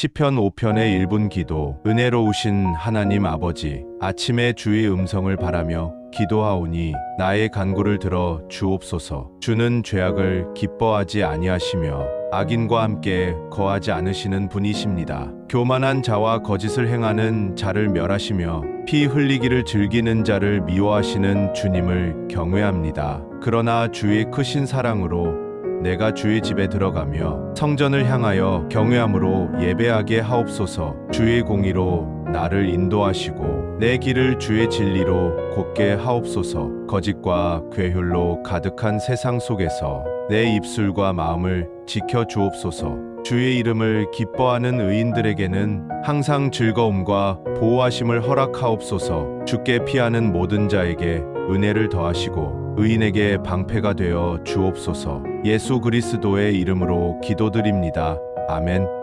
시편 5편의 1분 기도 은혜로우신 하나님 아버지 아침에 주의 음성을 바라며 기도하오니 나의 간구를 들어 주옵소서 주는 죄악을 기뻐하지 아니하시며 악인과 함께 거하지 않으시는 분이십니다. 교만한 자와 거짓을 행하는 자를 멸하시며 피 흘리기를 즐기는 자를 미워하시는 주님을 경외합니다. 그러나 주의 크신 사랑으로 내가 주의 집에 들어가며 성전을 향하여 경외함으로 예배하게 하옵소서. 주의 공의로 나를 인도하시고 내 길을 주의 진리로 곧게 하옵소서. 거짓과 괴휼로 가득한 세상 속에서 내 입술과 마음을 지켜 주옵소서. 주의 이름을 기뻐하는 의인들에게는 항상 즐거움과 보호하심을 허락하옵소서. 주께 피하는 모든 자에게 은혜를 더하시고 의인에게 방패가 되어 주옵소서 예수 그리스도의 이름으로 기도드립니다. 아멘.